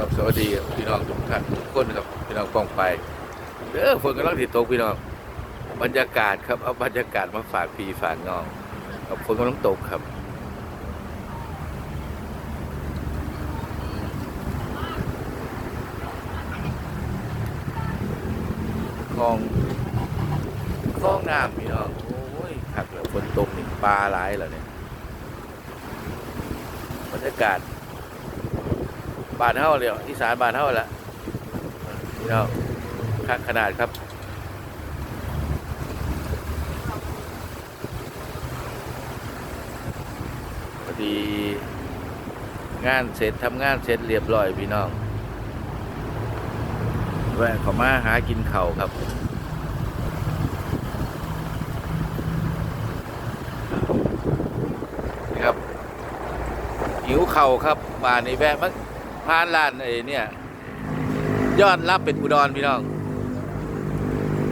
ครับสวัสดีพี่น้องทุกท่านทุกคนครับพี่น้องกองไปเด้อฝนกำลังติดตกพี่น้องบรรยากาศครับเอาบรรยากาศมาฝากพี่ฝากน้องครับฝนกำลังตกครับคลองคลองน้ำพี่น้องโอ้ยขักแล้วฝนตกนี่ปลาหลายแล้วเนี่ยบรรยากาศ บานเท่าเลยอีสานบานเท่าละเราคักขนาดครับพอดีงานเสร็จทำงานเสร็จเรียบร้อยพี่น้องแวะขอมาหากินเข่าครับนี่ครับหิวเข่าครับบ้านนี้แวะมา พานร้านไอ้เนี่ยยอดรับเป็ดอุดรพี่น้อง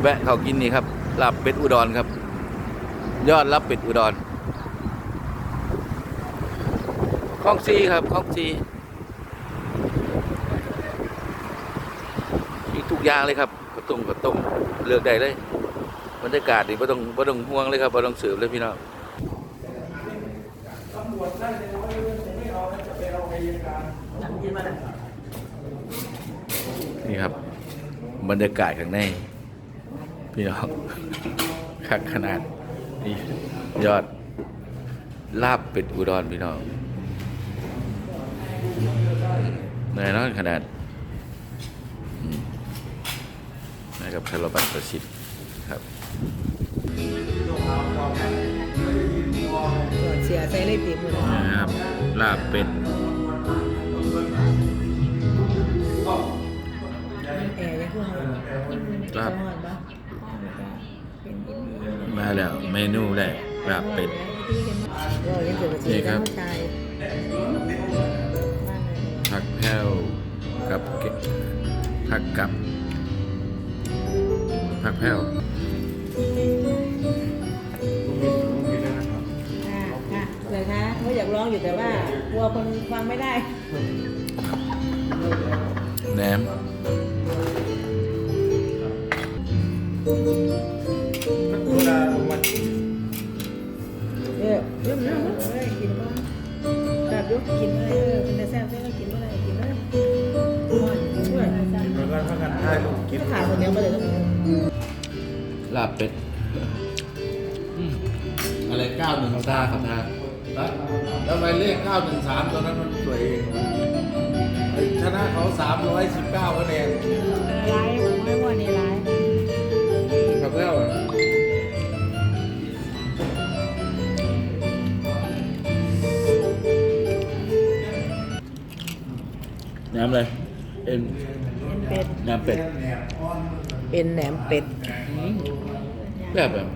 แวะเขากินนี่ครับลาบเป็ดอุดรครับ ยอดรับเป็ดอุดรข้องซีครับข้องซีมีทุกอย่างเลยครับกระต้มกระต้มเลือกได้เลยบรรยากาศดีไม่ต้องไม่ต้องห่วงเลยครับไม่ต้องสืบเลยพี่น้อง นี่ครับ บรรยากาศข้างใน พี่น้องคักขนาดนี่ยอด ลาบเป็ดอุดรพี่น้องแน่นอนขนาดอืมนะครับคารบัตประสิทธิ์ครับเสียใส่เลยตีมือนะครับลาบเป็ด ครับหอนปะเป็นอินดีมาแล้วเมนูแรกลาบเป็ดก็ยังเกิดกับชีวิตนี่ครับผู้ชายผักแพ้วกับเกผักกับผักแพ้วค่ะค่ะเลยคะเขาอยากร้องอยู่แต่ว่ากลัวคนฟังไม่ได้แหนม เออเรื่องเรื่องเอ้ยกินบ้างแบบยกกินอะไรเออเป็นแต่แซ่บได้ก็กินอะไรกินเลยหอนกินด้วยมันก็พักกันถ่ายรูปกินขาคนเดียวมาเลยก็ลาบเป็ดอะไรเก้าหนึ่งข้าวสาท่ามข้าวท่าแล้วไปเลขเก้าหนึ่งสามตัวนั้นมันสวยเองชนะเขาสามร้อยสิบเก้าคะแนนร้ายไม่ แหนมเลยเอ็น เป็ดแหนมเป็ดเอ็นแหนมเป็ดแบบแบบ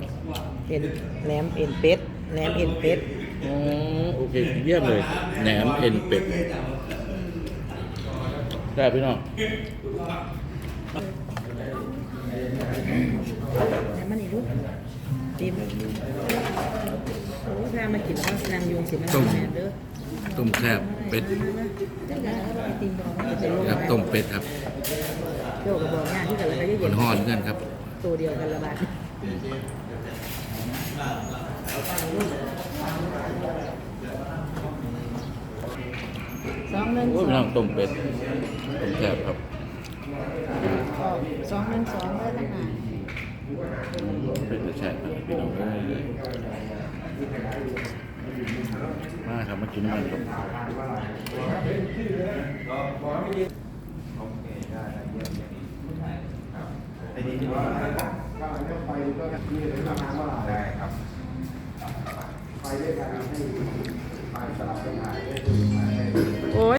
เอ็นแหนมเอ็นเป็ดแหนมเอ็นเป็ดอ๋อโอเคเยี่ยมเลย แหนมเอ็นเป็ดได้พี่น้องแหนมมันอีกลูกตีมโอ้ถ้ามากินข้าวนางยุงสิมันแม่เด้อ ต้มแซ่บเป็ดจังได้ตีมบอกว่าจะลงครับต้มเป็ดครับโยกกับบอกงานที่กันแล้วก็เยมันอะห่อนกันครับๆตัวเดียวกันละบาทสองหนึ่งโอ้ยสพี่อน้องงต้มเป็ดต้มแซ่บครับสองหนึ่งสองเลยตั้งนานเป็ดจะแซ่บครับพี่น้องเอ้ย มาครับมากินมันครับ